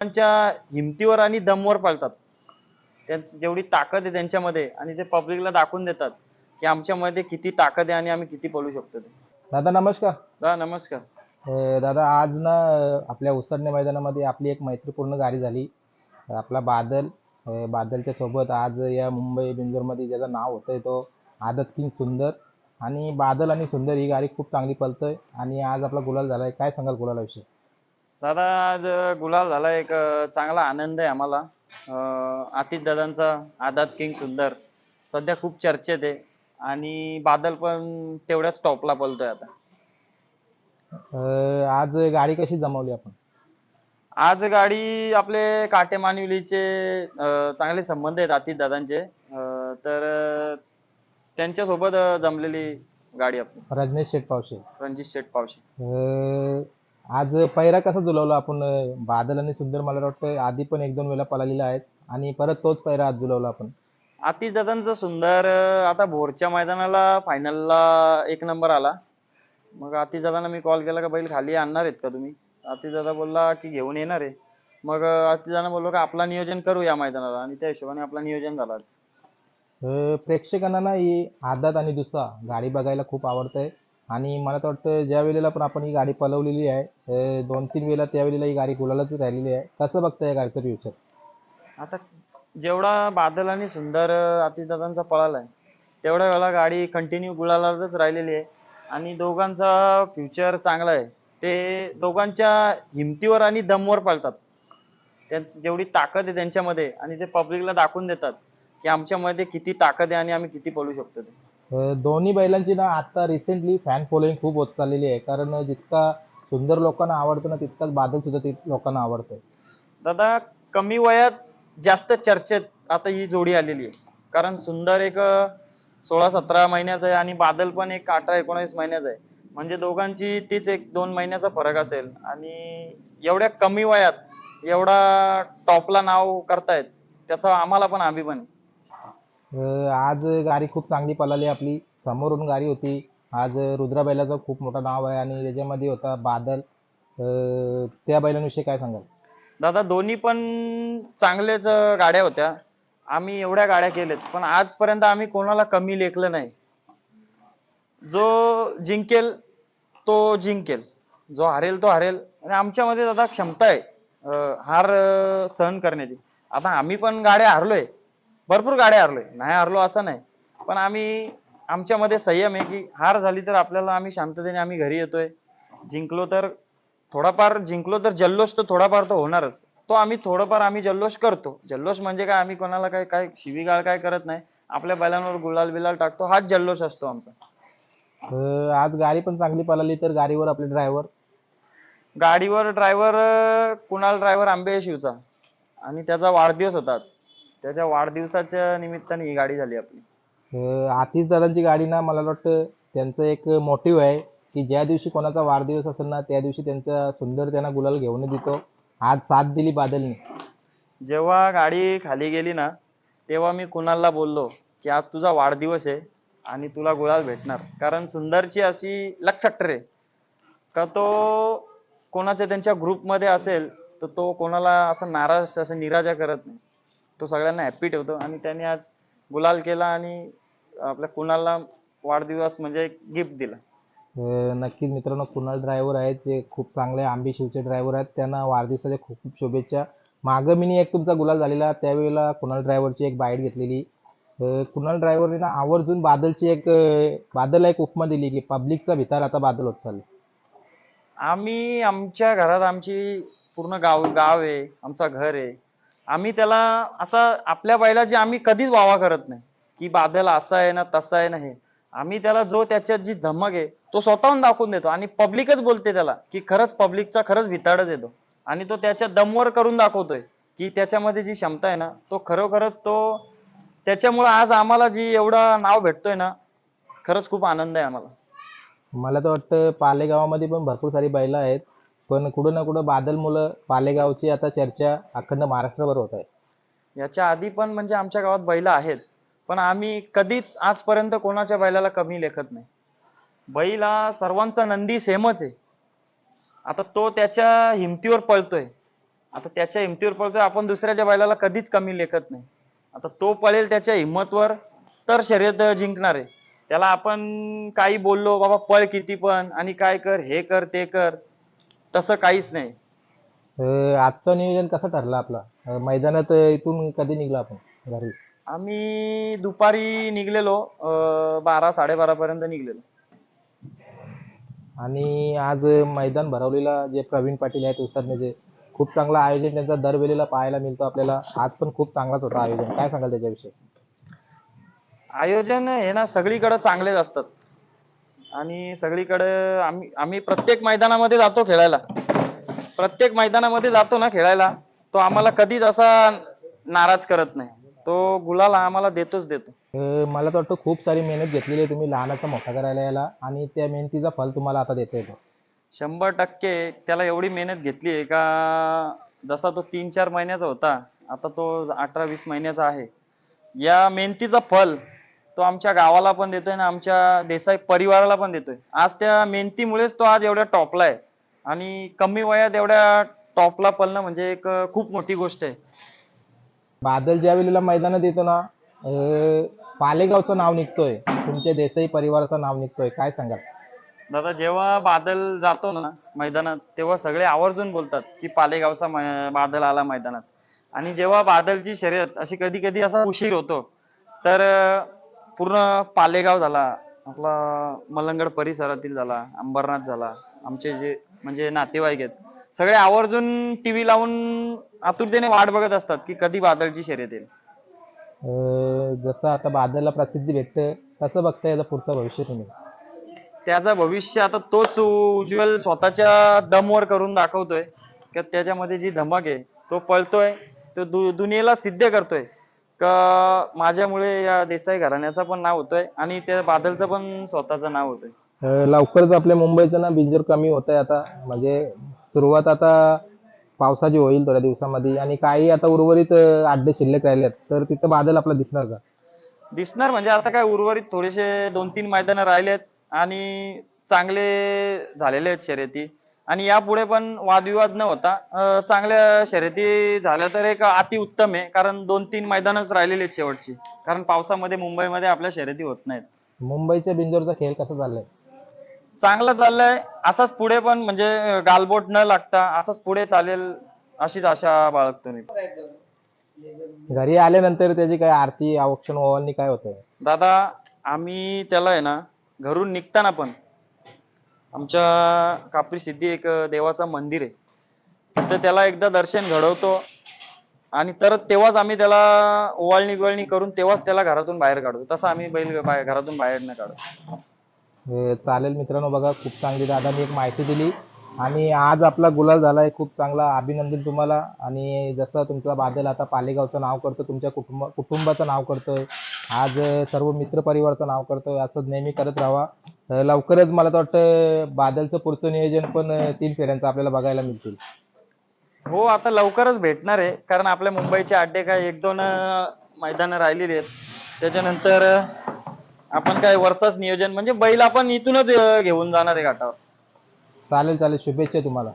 त्यांच्या हिमतीवर आणि दमवर पळतात. त्यांची जेवढी ताकद आहे त्यांच्यामध्ये आणि ते पब्लिकला दाखवून देतात की आमच्यामध्ये किती ताकद आहे आणि आम्ही किती पळू शकतो ते. दादा नमस्कार. दा नमस्कार. दादा आज ना आपल्या उसरणे मैदानामध्ये आपली एक मैत्रीपूर्ण गाडी झाली. आपला बादल बादलच्या सोबत आज या मुंबई बिंजोरमध्ये ज्याचं नाव होतंय तो आदत किंग सुंदर. आणि बादल आणि सुंदर ही गाडी खूप चांगली पळतोय. आणि आज आपला गुलाल झालाय. काय सांगाल गुलालाविषयी? दादा आज गुलाल झाला एक चांगला आनंद आहे आम्हाला. आतिश दादांचा आदात किंग सुंदर. सध्या खूप चर्चेत आहे आणि बादल पण तेवढ्याच टॉपला पळतोय आता. अं, आज गाडी कशी जमवली आपण? आज गाडी आपले काटे मानविलीचे अं, चांगले संबंध आहेत आतिश दादांचे. अं, तर अं, त्यांच्यासोबत अं, जमलेली गाडी आपली. रजनीश शेठ पावशे. रणजित शेठ पावशी. अं, आज पैरा कसा जुलवला आपण बादल आणि सुंदर मला वाटतं आधी पण एक दोन वेळा पळालेला आहेत आणि परत तोच पैरा आज जुलवला आपण. आतिश दादांचं सुंदर आता भोरच्या मैदानाला फायनलला एक नंबर आला. मग आतिश दादांना मी कॉल केला का बैल खाली आणणार आहेत का तुम्ही? आतिश दादा बोलला की घेऊन येणार आहे. मग आतिश दादा बोललो का आपला नियोजन करू या मैदानाला आणि त्या हिशोबाने आपला नियोजन झाला आज. प्रेक्षकांना ना ही आदात आणि दुसरा गाडी बघायला खूप आवडतंय. आणि मला तर वाटतं ज्या वेळेला पण आपण ही गाडी पळवलेली आहे दोन तीन वेळेला त्या वेळेला ही गाडी गुलालाच राहिलेली आहे. कसं बघता या गाडीचं फ्युचर आता जेवढा बादल आणि सुंदर आतिशदादांचा पळाला आहे तेवढ्या वेळा गाडी कंटिन्यू गुलालातच राहिलेली आहे. आणि दोघांचा फ्युचर चांगला आहे. ते दोघांच्या हिमतीवर आणि दमवर पळतात. त्यांची जेवढी ताकद आहे त्यांच्यामध्ये आणि ते पब्लिकला दाखवून देतात की आमच्यामध्ये किती ताकद आहे आणि आम्ही किती पळू शकतो ते. दोन्ही बैलांची ना आता रिसेंटली फॅन फॉलोईंग खूप होत चाललेली आहे. कारण जितका सुंदर लोकांना आवडतं ना तितकाच बादल सुद्धा ती लोकांना आवडतंय. दादा कमी वयात जास्त चर्चेत आता ही जोडी आलेली आहे. कारण सुंदर एक सोळा सतरा महिन्याचा आहे आणि बादल पण एक अठरा एकोणावीस महिन्याचा आहे. म्हणजे दोघांची तीच एक दोन महिन्याचा फरक असेल. आणि एवढ्या कमी वयात एवढा टॉपला नाव करतायत त्याचा आम्हाला पण अभिमान आहे. अं, आज गाडी खूप चांगली पळाली आपली. समोरून गाडी होती. आज रुद्रा बैलाचं खूप मोठं नाव आहे आणि त्याच्यामध्ये होता बादल. अं, त्या बैलांविषयी काय सांगाल? दादा दोन्ही पण चांगलेच अं, गाड्या होत्या. आम्ही एवढ्या गाड्या केल्यात. पण आजपर्यंत आम्ही कोणाला कमी लेखलं नाही. जो जिंकेल तो जिंकेल. जो हारेल तो हारेल. आणि आमच्यामध्ये दादा क्षमता आहे अं, हार अं, सहन करण्याची. आता आम्ही पण गाड्या हारलोय. भरपूर गाड्या हारलोय. नाही हारलो असं नाही. पण आम्ही आमच्यामध्ये संयम आहे की हार झाली तर आपल्याला आम्ही शांततेने आम्ही घरी येतोय. जिंकलो तर थोडाफार जिंकलो तर जल्लोष तर थोडाफार तर होणारच. तो आम्ही थोडंफार आम्ही जल्लोष करतो. जल्लोष म्हणजे काय? आम्ही कोणाला काय काय शिवीगाळ काय करत नाही. आपल्या बैलांवर गुलाल बिलाल टाकतो. हाच जल्लोष असतो आमचा. आज गाडी पण चांगली पळाली तर गाडीवर आपले ड्रायव्हर गाडीवर ड्रायव्हर कुणाल ड्रायव्हर आंबे शिवचा. आणि त्याचा वाढदिवस होता आज. त्याच्या वाढदिवसाच्या निमित्ताने ही गाडी झाली आपली. आतिश दादांची गाडी ना मला वाटतं त्यांचं एक मोटिव्ह आहे की ज्या दिवशी कोणाचा वाढदिवस असेल ना त्या दिवशी त्यांचा सुंदर त्यांना गुलाल घेऊन देतो. आज साथ दिली बादलने. जेव्हा गाडी खाली गेली ना तेव्हा मी कुणालला बोललो की आज तुझा वाढदिवस आहे आणि तुला गुलाल भेटणार. कारण सुंदरची अशी लक फॅक्टर आहे. का तो कोणाच्या त्यांच्या ग्रुपमध्ये असेल तर तो कोणाला असं नाराज असं निराशा करत नाही. तो सगळ्यांना हॅप्पी ठेवतो. आणि त्याने आज गुलाल केला आणि आपल्या कुणालला वाढदिवस म्हणजे गिफ्ट दिला. नक्कीच मित्रांनो कुणाल ड्रायव्हर आहेत जे खूप चांगले आंबे शिवचे ड्रायव्हर आहेत त्यांना वाढदिवसाच्या खूप खूप शुभेच्छा. मागं मी एक तुमचा गुलाल झालेला त्यावेळेला कुणाल ड्रायव्हरची एक बाईट घेतलेली. कुणाल ड्रायव्हरने ना आवर्जून बादलची एक अं, बादलला एक उपमा दिली की पब्लिकचा भितार आता बादल होत चालला. आम्ही आमच्या घरात आमची पूर्ण गाव गाव आहे आमचा घर आहे. आम्ही त्याला असा आपल्या बैलाची आम्ही कधीच वावा करत नाही की बादल असा आहे ना तसा आहे ना हे. आम्ही त्याला जो त्याच्यात जी धमक आहे तो स्वतःहून दाखवून देतो आणि पब्लिकच बोलते त्याला की खरंच पब्लिकचा खरंच भिताडच येतो आणि तो त्याच्या दमवर करून दाखवतोय की त्याच्यामध्ये जी क्षमता आहे ना तो खरोखरच तो त्याच्यामुळे आज आम्हाला जी एवढा नाव भेटतोय ना खरंच खूप आनंद आहे आम्हाला. मला तर वाटतं पालेगावामध्ये पण भरपूर सारी बैलं आहेत. पण कुठं ना कुठं बादल मुलं पालेगावची आता चर्चा अखंड महाराष्ट्रभर होत आहे. याच्या आधी पण म्हणजे आमच्या गावात बैल आहेत पण आम्ही कधीच आजपर्यंत कोणाच्या बैलाला कमी लेखत नाही. बैल हा सर्वांचा नंदी सेमच आहे. आता तो त्याच्या हिमतीवर पळतोय. आता त्याच्या हिमतीवर पळतोय आपण दुसऱ्याच्या बैलाला कधीच कमी लेखत नाही. आता तो पळेल त्याच्या हिंमतवर तर शर्यत जिंकणार आहे. त्याला आपण काही बोललो बाबा पळ किती पण आणि काय कर हे कर ते कर. तसं काहीच नाही. अं, आजचं नियोजन कसं ठरलं आपलं? अं, मैदानात अं, इथून कधी निघलो आपण घरी? आम्ही दुपारी निघलेलो अं, बारा साडेबारा पर्यंत निघलेलो. आणि आज मैदान भरवलेला जे प्रवीण पाटील आहेत उसरण्याचे खूप चांगलं आयोजन त्यांचा दरवेळेला पाहायला मिळतो आपल्याला. आज पण खूप चांगलाच होता आयोजन. काय सांगाल त्याच्याविषयी? आयोजन हे ना सगळीकडे चांगलेच असतात. आणि सगळीकडे आम्ही आम्ही प्रत्येक मैदानामध्ये जातो खेळायला. प्रत्येक मैदानामध्ये जातो ना खेळायला. तो आम्हाला कधीच असा नाराज करत नाही. तो गुलाल आम्हाला देतोच देतो. अं, मला तर वाटतं खूप सारी मेहनत घेतलेली आहे तुम्ही लहानाचा मोठा करायला याला आणि त्या मेहनतीचा फल तुम्हाला आता देतोय तो शंभर टक्के त्याला एवढी मेहनत घेतली आहे का जसा तो तीन चार महिन्याचा होता आता तो अठरा वीस महिन्याचा आहे. या मेहनतीचा फल तो आमच्या गावाला पण देतोय आणि आमच्या देसाई परिवाराला पण देतोय. आज त्या मेहनतीमुळेच तो आज एवढ्या टॉपला आहे. आणि कमी वयात एवढ्या टॉपला पळणं म्हणजे एक खूप मोठी गोष्ट आहे. बादल ज्या वेळेला मैदानात येतो ना अं, पालेगावचं नाव निघतोय. तुमच्या देसाई परिवाराचं नाव निघतोय. काय सांगाल? दादा जेव्हा बादल जातो ना मैदानात तेव्हा सगळे आवर्जून बोलतात की पालेगावचा मै- बादल आला मैदानात. आणि जेव्हा बादलची शर्यत अशी कधी कधी असा उशीर होतो तर अं, पूर्ण पालेगाव झाला आपला मलंगड परिसरातील झाला अंबरनाथ झाला आमचे जे म्हणजे नातेवाईक आहेत सगळे आवर्जून टीव्ही लावून आतुरतेने वाट बघत असतात की कधी बादलची शर्यत येईल. अं, जसं आता बादलला प्रसिद्धी भेटते कसं बघता याचं पुढचं भविष्य तुम्ही? त्याचं भविष्य आता तोच उज्ज्वल स्वतःच्या दमवर करून दाखवतोय की त्याच्यामध्ये जी धमक आहे तो पळतोय तो दु दुनियेला सिद्ध करतोय. माझ्यामुळे या देसाई घराण्याचं पण नाव होतोय आणि त्या बादलचं पण स्वतःचं नाव होतंय. लवकरच आपल्या मुंबईचं ना बिंजोर कमी होत आहे आता. म्हणजे सुरुवात आता पावसाची होईल थोड्या दिवसामध्ये आणि काही आता उर्वरित अं, अड्डे शिल्लक राहिलेत. तर तिथं बादल आपला दिसणार का? दिसणार म्हणजे आता काय उर्वरित थोडेसे दोन तीन मैदानं राहिलेत आणि चांगले झालेले आहेत शर्यती. आणि यापुढे पण वादविवाद न होता अं, चांगल्या शर्यती झाल्या तर एक अति उत्तम आहे कारण दोन तीन मैदानच राहिलेली आहेत शेवटची. कारण पावसामध्ये मुंबईमध्ये आपल्या शर्यती होत नाहीत. मुंबईच्या बिंजोरचा खेळ कसा चाललाय? चांगलं चाललंय. असाच पुढे पण म्हणजे अं, गालबोट न लागता असाच पुढे चालेल अशीच आशा बाळगतो मी. घरी आल्यानंतर त्याची काय आरती औक्षण ओवाळणी काय होतं दादा आम्ही त्याला आहे ना घरून निघताना पण आमच्या कापरी सिद्धी एक देवाचं मंदिर आहे. तिथं त्याला एकदा दर्शन घडवतो आणि तर तेव्हाच आम्ही त्याला ओवाळणी बिवाळणी करून तेव्हाच त्याला घरातून बाहेर काढतो. तसं आम्ही बैल बाहेर घरातून बाहेर न काढतो. चालेल मित्रांनो बघा खूप चांगली दादानी एक माहिती दिली. आणि आज आपला गुलाल झालाय खूप चांगला अभिनंदन तुम्हाला. आणि जसं तुमचा बादल आता पालेगावचं नाव करतो तुमच्या कुटुंब कुटुंबाचं नाव करतोय. आज अं, सर्व मित्र परिवाराचं नाव करतोय. असं नेहमी करत राहावा अं, लवकरच मला तर वाटतं बादलचं पुढचं नियोजन पण अं, तीन फेऱ्यांचं आपल्याला बघायला मिळतील. हो आता लवकरच भेटणार आहे. कारण आपल्या मुंबईचे अड्डे काय एक दोन मैदान राहिलेली आहेत. त्याच्यानंतर अं, आपण काय वरचाच नियोजन म्हणजे बैल आपण इथूनच अं, घेऊन जाणार आहे घाटावर. चालेल चालेल. शुभेच्छा तुम्हाला.